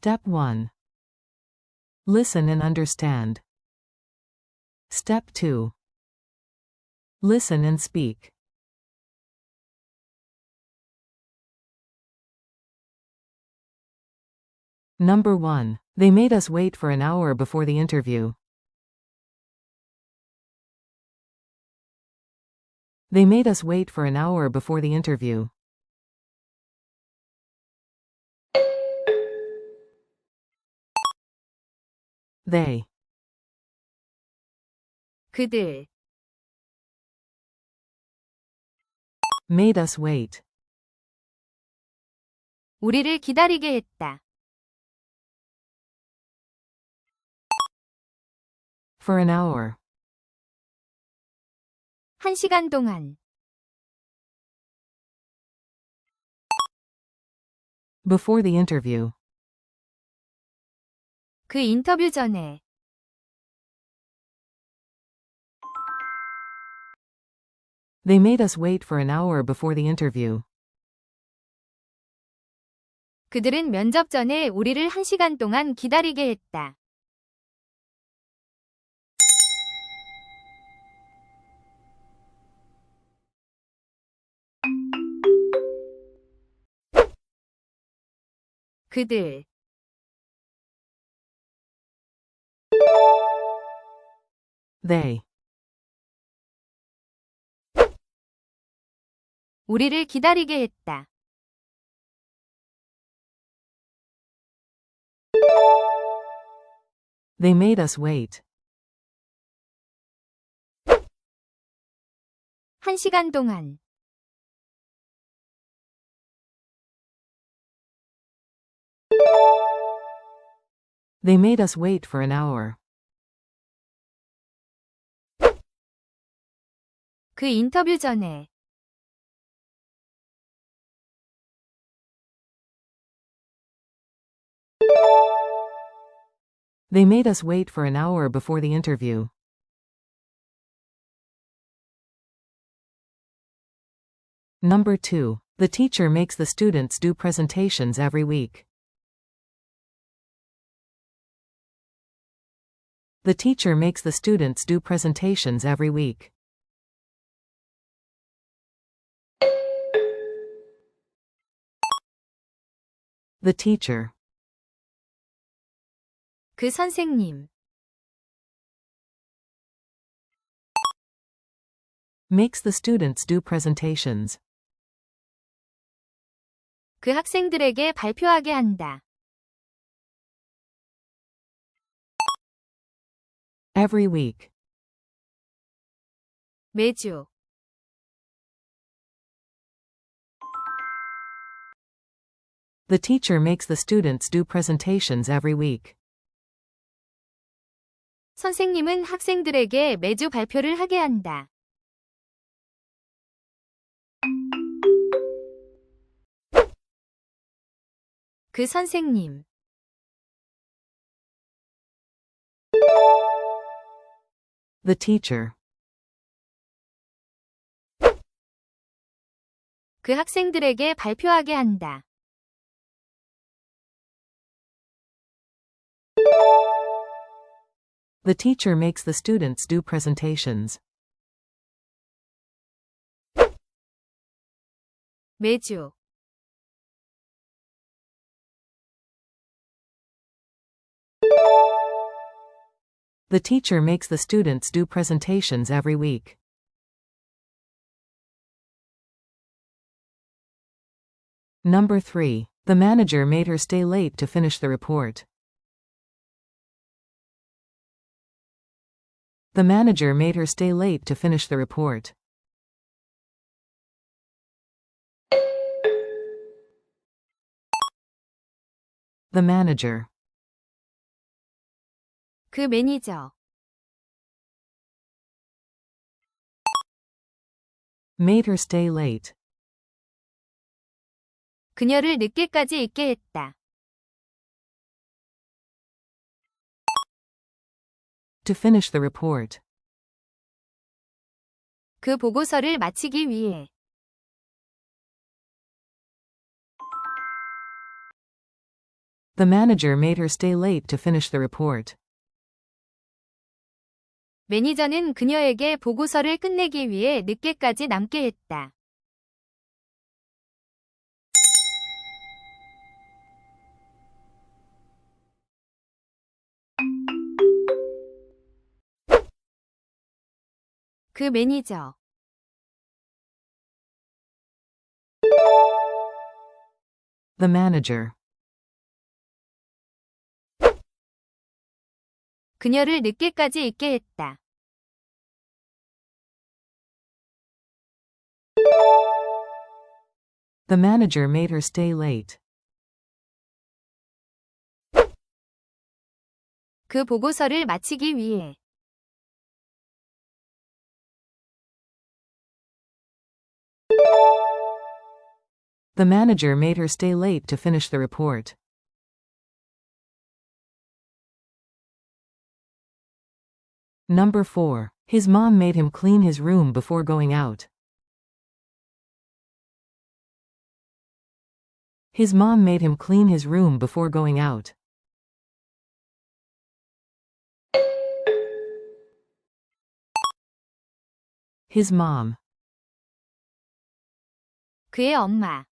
Step 1. Listen and understand. Step 2. Listen and speak. Number 1. They made us wait for an hour before the interview. They made us wait for an hour before the interview. They. 그들, Made us wait. 우리를 기다리게 했다. For an hour. 한 시간 동안, Before the interview. 그 인터뷰 전에, They made us wait for an hour before the interview. 그들은 면접 전에 우리를 한 시간 동안 기다리게 했다. 그들, They. 우리를 기다리게 했다. They made us wait. 한 시간 동안, They made us wait for an hour. 그 인터뷰 전에, They made us wait for an hour before the interview. Number 2. The teacher makes the students do presentations every week. The teacher makes the students do presentations every week. The teacher. 그 선생님, makes the students do presentations. 그 학생들에게 발표하게 한다. Every week. 매주, The teacher makes the students do presentations every week. 선생님은 학생들에게 매주 발표를 하게 한다. 그 선생님, The teacher. 그 학생들에게 발표하게 한다. The teacher makes the students do presentations. 매주, The teacher makes the students do presentations every week. Number 3. The manager made her stay late to finish the report. The manager made her stay late to finish the report. The manager. 그 매니저, made her stay late. 그녀를 늦게까지 있게 했다. to finish the report. 그 보고서를 마치기 위해, The manager made her stay late to finish the report. 매니저는 그녀에게 보고서를 끝내기 위해 늦게까지 남게 했다. 그 매니저. The manager. 그녀를 늦게까지 있게 했다. The manager made her stay late. 그 보고서를 마치기 위해. The manager made her stay late to finish the report. Number 4. His mom made him clean his room before going out. His mom made him clean his room before going out. His mom. 그의 엄마.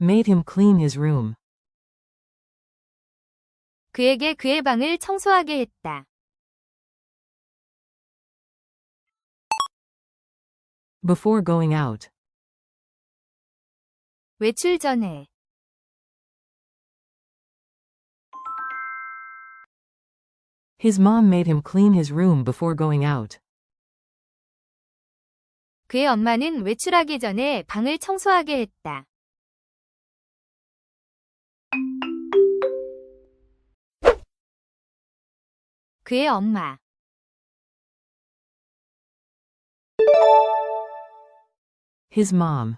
made him clean his room. 그에게 그의 방을 청소하게 했다. Before going out. 외출 전에. His mom made him clean his room before going out. 그의 엄마는 외출하기 전에 방을 청소하게 했다. 그의 엄마. His mom.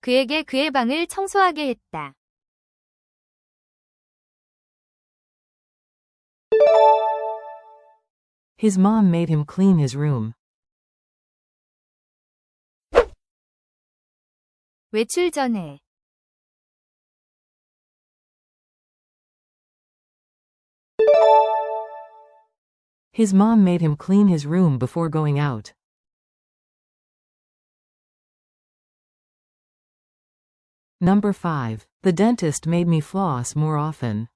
그에게 그의 방을 청소하게 했다. His mom made him clean his room. 외출 전에. His mom made him clean his room before going out. Number 5. The dentist made me floss more often.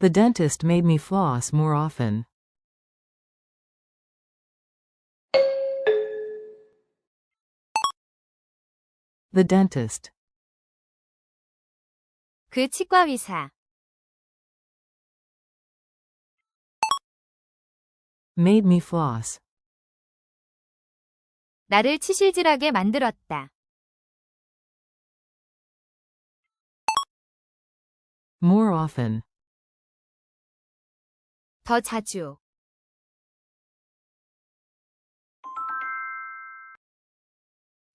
The dentist made me floss more often. The dentist. 그 치과 의사. Made me floss. 나를 치실질하게 만들었다. more often. 더 자주.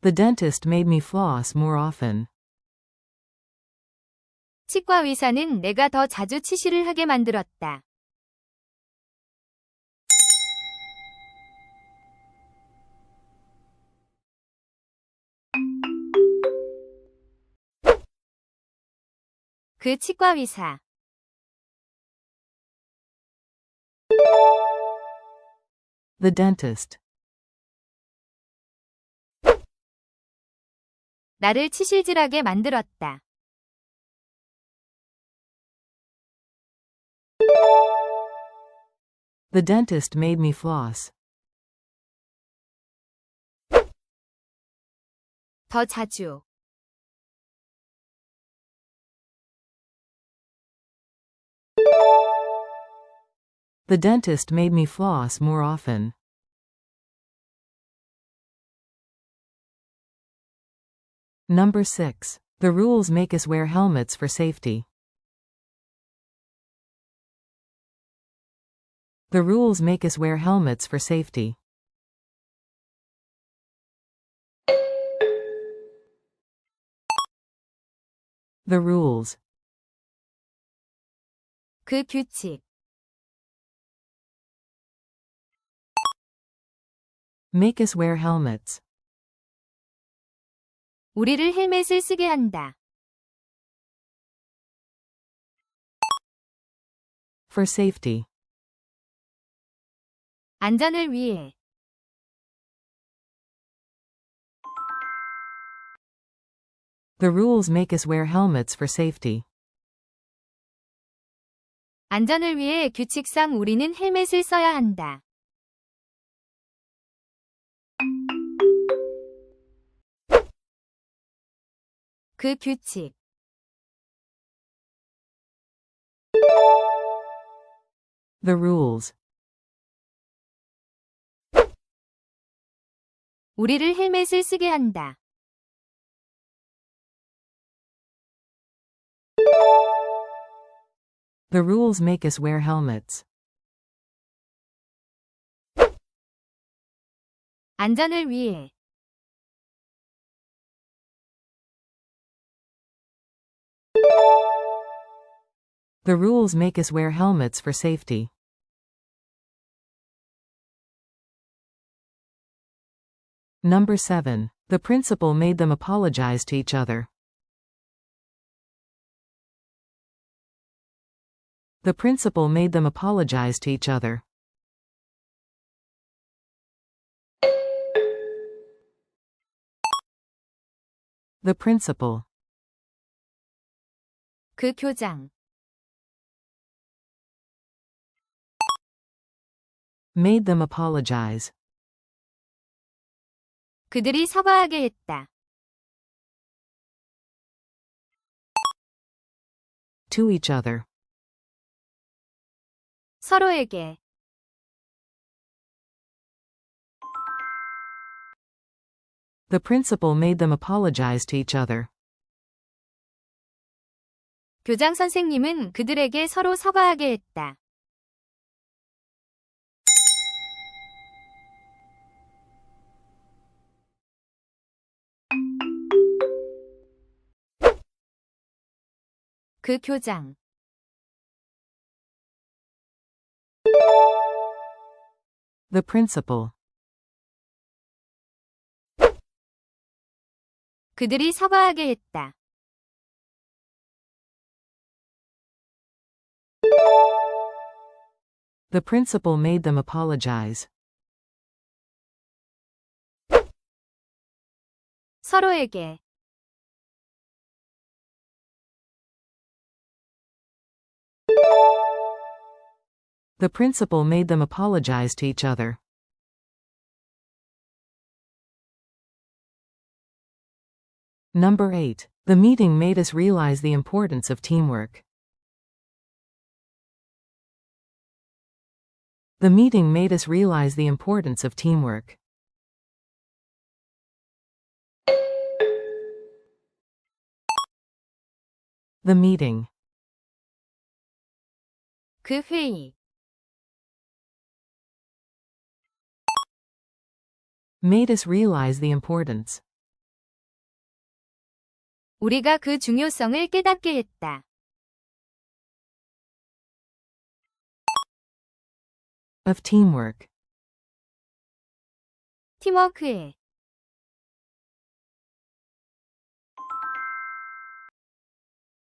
The dentist made me floss more often. 치과 의사는 내가 더 자주 치실을 하게 만들었다. 그 치과 의사. The dentist. 나를 치실질하게 만들었다. The dentist made me floss. 더 자주. The dentist made me floss more often. Number 6. The rules make us wear helmets for safety. The rules make us wear helmets for safety. The rules. 그 규칙. Make us wear helmets. 우리를 헬멧을 쓰게 한다. For safety. 안전을 위해. The rules make us wear helmets for safety. 안전을 위해 규칙상 우리는 헬멧을 써야 한다. 그 규칙. The rules. 우리를 헬멧을 쓰게 한다. The rules make us wear helmets. 안전을 위해. The rules make us wear helmets for safety. Number 7. The principal made them apologize to each other. The principal made them apologize to each other. The principal 그 교장. made them apologize. 그들이 사과하게 했다. To each other. 서로에게. The principal made them apologize to each other. 교장 선생님은 그들에게 서로 사과하게 했다. 그 교장. The principal 그들이 사과하게 했다. The principal made them apologize. 서로에게. The principal made them apologize to each other. Number 8. The meeting made us realize the importance of teamwork. The meeting made us realize the importance of teamwork. The meeting 그 회의. made us realize the importance 우리가 그 중요성을 깨닫게 했다. of teamwork. 팀워크에.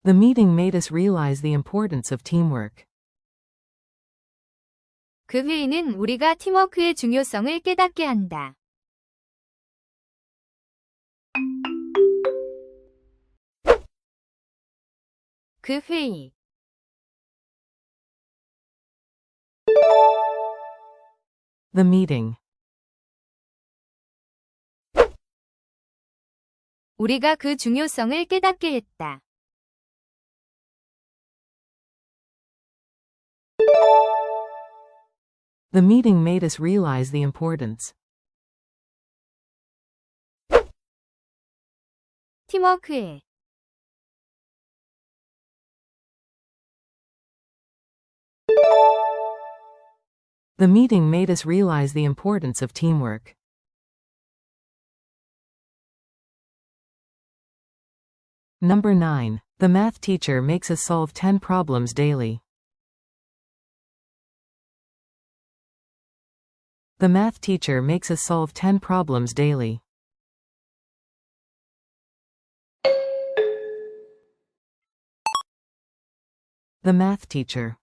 The meeting made us realize the importance of teamwork. 그 회의는 우리가 팀워크의 중요성을 깨닫게 한다. 그 회의. The meeting 우리가 그 중요성을 깨닫게 했다. The meeting made us realize the importance 팀워크에. The meeting made us realize the importance of teamwork. Number 9. The math teacher makes us solve 10 problems daily. The math teacher makes us solve 10 problems daily. The math teacher.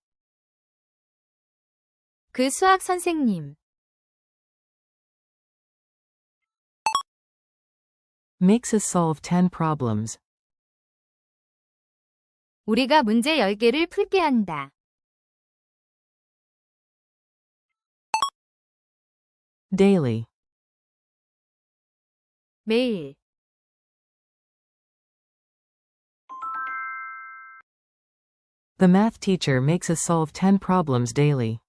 그 수학 선생님. makes us solve 10 problems. 우리가 문제 10개를 풀게 한다. daily. 매일. The math teacher makes us solve 10 problems daily.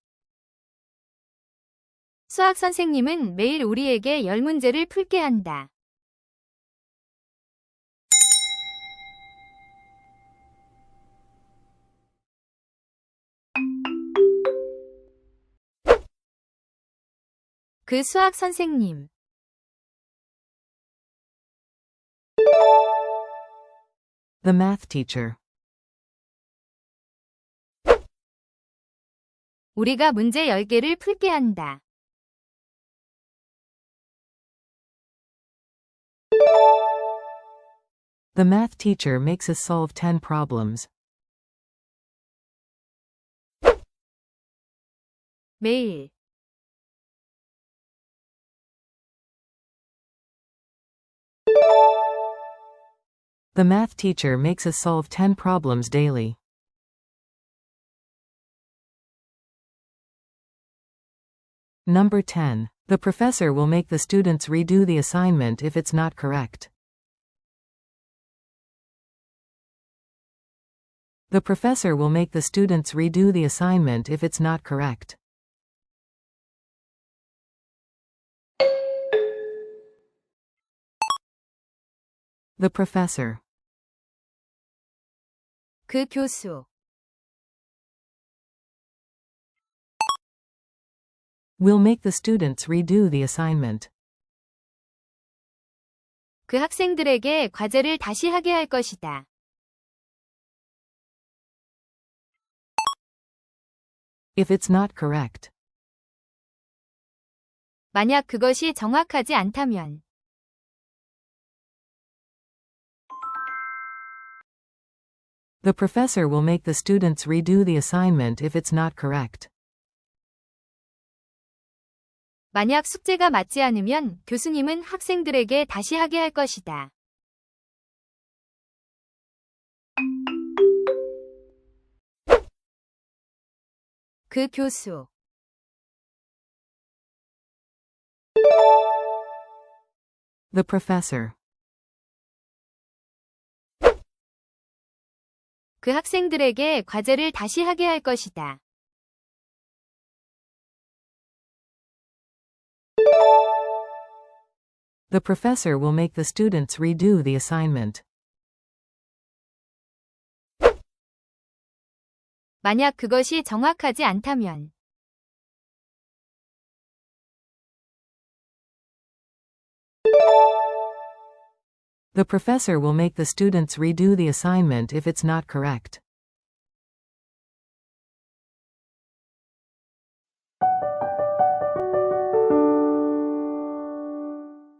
수학 선생님은 매일 우리에게 10문제를 풀게 한다. 그 수학 선생님. The math teacher. 우리가 문제 10개를 풀게 한다. The math teacher makes us solve 10 problems. 매일. The math teacher makes us solve 10 problems daily. Number 10. The professor will make the students redo the assignment if it's not correct. The professor will make the students redo the assignment if it's not correct. The professor. 그 교수. will make the students redo the assignment. 그 학생들에게 과제를 다시 하게 할 것이다. If it's not correct. 만약 그것이 정확하지 않다면 The professor will make the students redo the assignment if it's not correct. 만약 숙제가 맞지 않으면 교수님은 학생들에게 다시 하게 할 것이다. 그 교수. The professor. 그 학생들에게 과제를 다시 하게 할 것이다. The professor will make the students redo the assignment. 만약 그것이 정확하지 않다면 The professor will make the students redo the assignment if it's not correct.